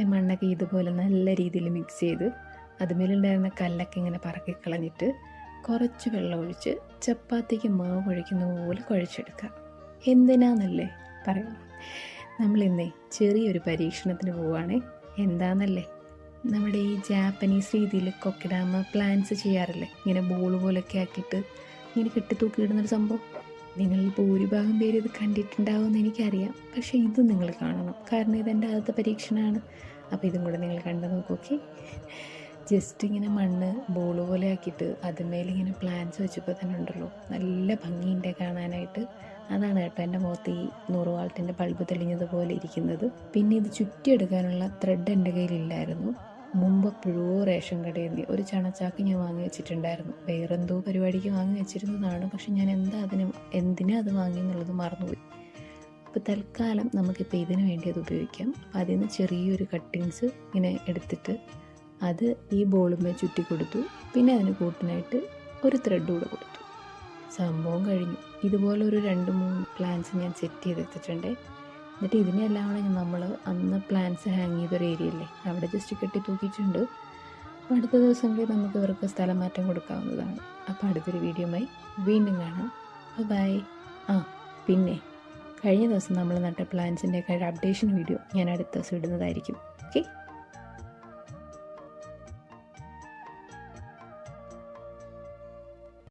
ആദ്യത്തെ മണ്ണൊക്കെ ഇതുപോലെ നല്ല രീതിയിൽ മിക്സ് ചെയ്ത് അതുമേലുണ്ടായിരുന്ന കല്ലൊക്കെ ഇങ്ങനെ പറക്കി കളഞ്ഞിട്ട് കുറച്ച് വെള്ളം ഒഴിച്ച് ചപ്പാത്തിക്ക് മാവ് കുഴയ്ക്കുന്ന പോലെ കുഴച്ചെടുക്കുക. എന്തിനാന്നല്ലേ പറയാം നമ്മളിന്നേ ചെറിയൊരു പരീക്ഷണത്തിന് പോവുകയാണേ എന്താന്നല്ലേ? നമ്മുടെ ഈ ജാപ്പനീസ് രീതിയിൽ കൊക്കിടാമ പ്ലാൻസ് ചെയ്യാറില്ലേ? ഇങ്ങനെ ബോൾ പോലൊക്കെ ആക്കിയിട്ട് ഇങ്ങനെ കെട്ടി തൂക്കിയിടുന്നൊരു സംഭവം. നിങ്ങളിൽ ഭൂരിഭാഗം പേര് ഇത് കണ്ടിട്ടുണ്ടാവുമെന്ന് എനിക്കറിയാം. പക്ഷേ ഇത് നിങ്ങൾ കാണണം. കാരണം ഇതെന്റെ ആദ്യത്തെ പരീക്ഷണമാണ്. അപ്പോൾ ഇതും കൂടെ നിങ്ങൾ കണ്ടു നോക്കൂ ഓക്കെ? ജസ്റ്റ് ഇങ്ങനെ മണ്ണ് ബോൾ പോലെ ആക്കിയിട്ട് അതിന്മേലിങ്ങനെ പ്ലാന്റ്സ് വെച്ചപ്പോൾ തന്നെ ഉണ്ടല്ലോ. നല്ല ഭംഗിയുണ്ട് കാണാനായിട്ട്. അതാണ് കേട്ടോ എന്റെ മുഖത്ത് ഈ നൂറ് വാൾട്ടിന്റെ ബൾബ് തെളിഞ്ഞതുപോലെ ഇരിക്കുന്നത്. പിന്നെ ഇത് ചുറ്റിയെടുക്കാനുള്ള ത്രെഡ് എന്റെ കയ്യിലില്ലായിരുന്നു. മുമ്പ് എപ്പോഴോ റേഷൻ കടയിൽ നിന്ന് ഒരു ചണച്ചാക്ക് ഞാൻ വാങ്ങി വെച്ചിട്ടുണ്ടായിരുന്നു. വേറെന്തോ പരിപാടിക്ക് വാങ്ങി വെച്ചിരുന്നതാണ്. പക്ഷെ ഞാൻ എന്താ അതിന് എന്തിനാ അത് വാങ്ങി എന്നുള്ളത് മറന്നുപോയി. അപ്പോൾ തൽക്കാലം നമുക്കിപ്പോൾ ഇതിന് വേണ്ടി അത് ഉപയോഗിക്കാം. അപ്പോൾ അതിൽ നിന്ന് ചെറിയൊരു കട്ടിങ്സ് ഇങ്ങനെ എടുത്തിട്ട് അത് ഈ ബോളുമേ ചുറ്റി കൊടുത്തു. പിന്നെ അതിന് കൂട്ടിനായിട്ട് ഒരു ത്രെഡ് കൂടെ കൊടുത്തു. സംഭവം കഴിഞ്ഞു. ഇതുപോലെ ഒരു രണ്ട് മൂന്ന് പ്ലാൻസ് ഞാൻ സെറ്റ് ചെയ്തെടുത്തിട്ടുണ്ട്. എന്നിട്ട് ഇതിനെല്ലാം കൂടെ നമ്മൾ അന്ന് പ്ലാന്റ്സ് ഹാങ് ചെയ്തൊരു ഏരിയ അല്ലേ അവിടെ ജസ്റ്റ് കെട്ടി തൂക്കിയിട്ടുണ്ട്. അപ്പോൾ അടുത്ത ദിവസങ്ങളിൽ നമുക്ക് ഇവർക്ക് സ്ഥലം മാറ്റം കൊടുക്കാവുന്നതാണ്. അപ്പോൾ അടുത്തൊരു വീഡിയോയുമായി വീണ്ടും കാണാം. ബൈ ആ പിന്നെ കഴിഞ്ഞ ദിവസം നമ്മൾ നട്ട പ്ലാൻസിന്റെ ഒക്കെ അപ്ഡേഷൻ വീഡിയോ ഞാൻ അടുത്ത ദിവസം ഇടുന്നതായിരിക്കും. ഓക്കെ